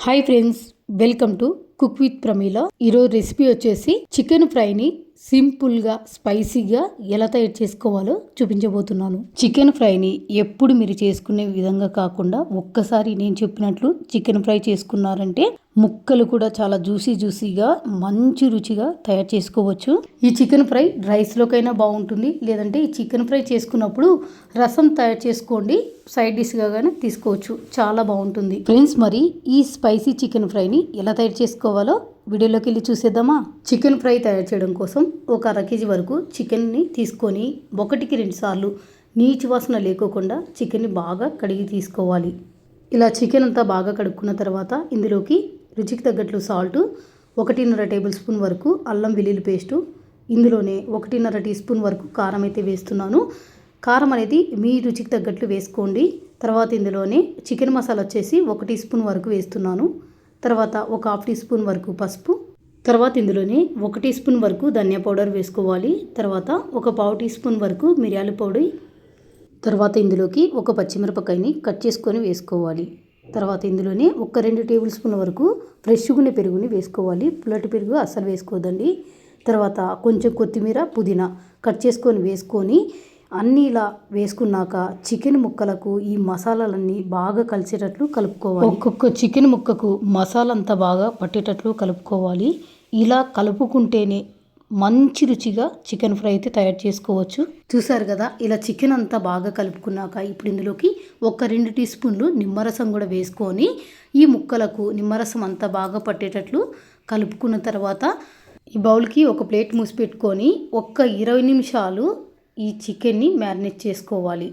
Hi friends welcome to cook with Pramila ఈరోజు recipe వచ్చేసి chicken ఫ్రైని సింపుల్గా స్పైసీగా ఎలా తయారు చేసుకోవాలో చూపించబోతున్నాను. చికెన్ ఫ్రైని ఎప్పుడు మీరు చేసుకునే విధంగా కాకుండా ఒక్కసారి నేను చెప్పినట్లు చికెన్ ఫ్రై చేసుకున్నారంటే ముక్కలు కూడా చాలా జ్యూసీ జ్యూసీగా మంచి రుచిగా తయారు చేసుకోవచ్చు. ఈ చికెన్ ఫ్రై రైస్లోకైనా బాగుంటుంది. లేదంటే ఈ చికెన్ ఫ్రై చేసుకున్నప్పుడు రసం తయారు చేసుకోండి. సైడ్ డిష్గా కానీ తీసుకోవచ్చు. చాలా బాగుంటుంది. ఫ్రెండ్స్ మరి ఈ స్పైసీ చికెన్ ఫ్రైని ఎలా తయారు చేసుకోవాలో వీడియోలోకి వెళ్ళి చూసేద్దామా? చికెన్ ఫ్రై తయారు చేయడం కోసం ఒక అర కేజీ వరకు చికెన్ని తీసుకొని ఒకటికి రెండు సార్లు నీచు వాసన లేకోకుండా చికెన్ని బాగా కడిగి తీసుకోవాలి. ఇలా చికెన్ అంతా బాగా కడుక్కున్న తర్వాత ఇందులోకి రుచికి తగ్గట్లు సాల్ట్ ఒకటిన్నర టేబుల్ స్పూన్ వరకు అల్లం వెల్లుల్లి పేస్టు ఇందులోనే ఒకటిన్నర టీ స్పూన్ వరకు కారం అయితే వేస్తున్నాను. కారం అనేది మీ రుచికి తగ్గట్లు వేసుకోండి. తర్వాత ఇందులోనే చికెన్ మసాలా వచ్చేసి ఒక టీ స్పూన్ వరకు వేస్తున్నాను. తర్వాత ఒక హాఫ్ టీ స్పూన్ వరకు పసుపు తర్వాత ఇందులోనే ఒక టీ స్పూన్ వరకు ధనియా పౌడర్ వేసుకోవాలి. తర్వాత ఒక పావు టీ స్పూన్ వరకు మిరియాల పౌడర్ తర్వాత ఇందులోకి ఒక పచ్చిమిరపకాయని కట్ చేసుకొని వేసుకోవాలి. తర్వాత ఇందులోనే ఒక రెండు టేబుల్ స్పూన్ వరకు ఫ్రెష్గా పెరుగుని వేసుకోవాలి. పుల్లటి పెరుగు అస్సలు వేసుకోవద్దండి తర్వాత కొంచెం కొత్తిమీర పుదీనా కట్ చేసుకొని వేసుకొని అన్నీ ఇలా వేసుకున్నాక చికెన్ ముక్కలకు ఈ మసాలాలన్నీ బాగా కలిసేటట్లు కలుపుకోవాలి. ఒక్కొక్క చికెన్ ముక్కకు మసాలా అంతా బాగా పట్టేటట్లు కలుపుకోవాలి. ఇలా కలుపుకుంటేనే మంచి రుచిగా చికెన్ ఫ్రై అయితే తయారు చేసుకోవచ్చు. చూసారు కదా ఇలా చికెన్ అంతా బాగా కలుపుకున్నాక ఇప్పుడు ఇందులోకి ఒక రెండు టీ స్పూన్లు నిమ్మరసం కూడా వేసుకొని ఈ ముక్కలకు నిమ్మరసం అంతా బాగా పట్టేటట్లు కలుపుకున్న తర్వాత ఈ బౌల్కి ఒక ప్లేట్ మూసి పెట్టుకొని ఒక్క ఇరవై నిమిషాలు ఈ చికెన్ని మ్యారినేట్ చేసుకోవాలి.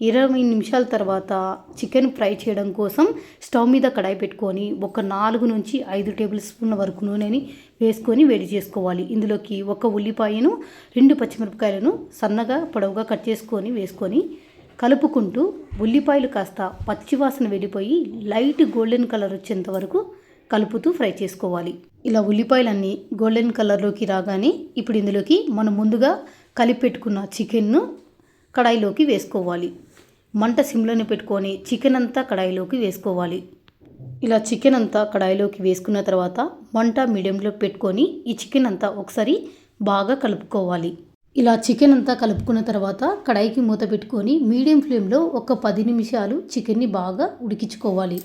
ఇరవై నిమిషాల తర్వాత చికెన్ ఫ్రై చేయడం కోసం స్టవ్ మీద కడాయి పెట్టుకొని ఒక నాలుగు నుంచి ఐదు టేబుల్ స్పూన్ల వరకు నూనెని వేసుకొని వేడి చేసుకోవాలి. ఇందులోకి ఒక ఉల్లిపాయను రెండు పచ్చిమిరపకాయలను సన్నగా పొడవుగా కట్ చేసుకొని వేసుకొని కలుపుకుంటూ ఉల్లిపాయలు కాస్త పచ్చివాసన వెళ్ళిపోయి లైట్ గోల్డెన్ కలర్ వచ్చేంత వరకు కలుపుతూ ఫ్రై చేసుకోవాలి. ఇలా ఉల్లిపాయలన్నీ గోల్డెన్ కలర్లోకి రాగానే ఇప్పుడు ఇందులోకి మనం ముందుగా కలిపెట్టుకున్న చికెన్ను కడాయిలోకి వేసుకోవాలి. మంట సిమ్లోనే పెట్టుకొని చికెన్ అంతా కడాయిలోకి వేసుకోవాలి. ఇలా చికెన్ అంతా కడాయిలోకి వేసుకున్న తర్వాత మంట మీడియంలో పెట్టుకొని ఈ చికెన్ అంతా ఒకసారి బాగా కలుపుకోవాలి. ఇలా చికెన్ అంతా కలుపుకున్న తర్వాత కడాయికి మూత పెట్టుకొని మీడియం ఫ్లేమ్లో ఒక పది నిమిషాలు చికెన్ని బాగా ఉడికించుకోవాలి.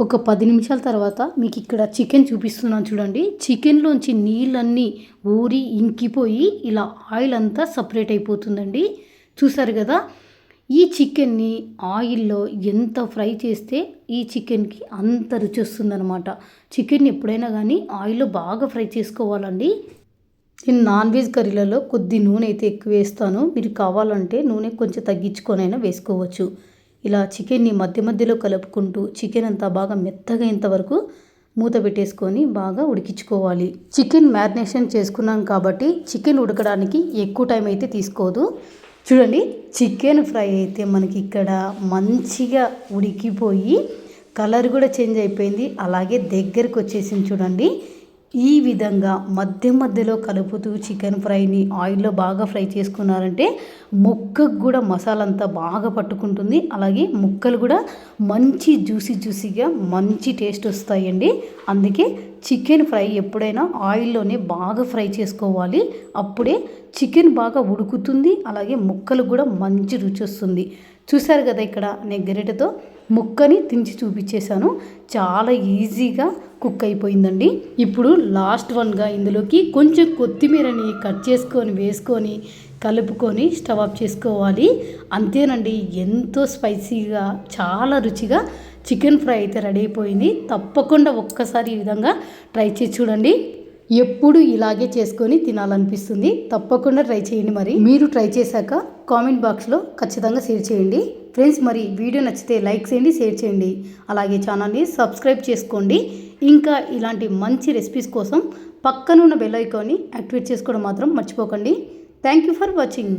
ఒక పది నిమిషాల తర్వాత మీకు ఇక్కడ చికెన్ చూపిస్తున్నాను చూడండి. చికెన్లోంచి నీళ్ళన్నీ ఊరి ఇంకిపోయి ఇలా ఆయిల్ అంతా సపరేట్ అయిపోతుందండి. చూసారు కదా? ఈ చికెన్ని ఆయిల్లో ఎంత ఫ్రై చేస్తే ఈ చికెన్కి అంత రుచి వస్తుందనమాట చికెన్ ఎప్పుడైనా కానీ ఆయిల్లో బాగా ఫ్రై చేసుకోవాలండి. నేను నాన్ వెజ్ కర్రీలలో కొద్ది నూనె అయితే ఎక్కువ వేస్తాను. మీరు కావాలంటే నూనె కొంచెం తగ్గించుకొనైనా వేసుకోవచ్చు. ఇలా చికెన్ని మధ్య మధ్యలో కలుపుకుంటూ చికెన్ అంతా బాగా మెత్తగా ఇంతవరకు మూత పెట్టేసుకొని బాగా ఉడికించుకోవాలి. చికెన్ మ్యారినేషన్ చేసుకున్నాం కాబట్టి చికెన్ ఉడకడానికి ఎక్కువ టైం అయితే తీసుకోదు. చూడండి చికెన్ ఫ్రై అయితే మనకి ఇక్కడ మంచిగా ఉడికిపోయి కలర్ కూడా చేంజ్ అయిపోయింది. అలాగే దగ్గరకు వచ్చేసింది చూడండి. ఈ విధంగా మధ్య మధ్యలో కలుపుతూ చికెన్ ఫ్రైని ఆయిల్లో బాగా ఫ్రై చేసుకున్నారంటే ముక్కకు కూడా మసాలా అంతా బాగా పట్టుకుంటుంది. అలాగే ముక్కలు కూడా మంచి జ్యూసీ జ్యూసీగా మంచి టేస్ట్ వస్తాయండి. అందుకే చికెన్ ఫ్రై ఎప్పుడైనా ఆయిల్లోనే బాగా ఫ్రై చేసుకోవాలి. అప్పుడే చికెన్ బాగా ఉడుకుతుంది అలాగే ముక్కలు కూడా మంచి రుచి వస్తుంది చూశారు కదా ఇక్కడ నేను గరిటెతో ముక్కని తించి చూపించేశాను. చాలా ఈజీగా కుక్ అయిపోయిందండి. ఇప్పుడు లాస్ట్ వన్గా ఇందులోకి కొంచెం కొత్తిమీరని కట్ చేసుకొని వేసుకొని కలుపుకొని స్టవ్ ఆఫ్ చేసుకోవాలి. అంతేనండి ఎంతో స్పైసీగా చాలా రుచిగా చికెన్ ఫ్రై అయితే రెడీ అయిపోయింది. తప్పకుండా ఒక్కసారి ఈ విధంగా ట్రై చేసి చూడండి. ఎప్పుడు ఇలాగే చేసుకొని తినాలనిపిస్తుంది. తప్పకుండా ట్రై చేయండి మరి. మీరు ట్రై చేశాక కామెంట్ బాక్స్లో ఖచ్చితంగా షేర్ చేయండి. ఫ్రెండ్స్ మరి వీడియో నచ్చితే లైక్ చేయండి షేర్ చేయండి. అలాగే ఛానల్ని సబ్స్క్రైబ్ చేసుకోండి. ఇంకా ఇలాంటి మంచి రెసిపీస్ కోసం పక్కనున్న బెల్ ఐకాన్ని యాక్టివేట్ చేసుకోవడం మాత్రం మర్చిపోకండి. Thank you for watching.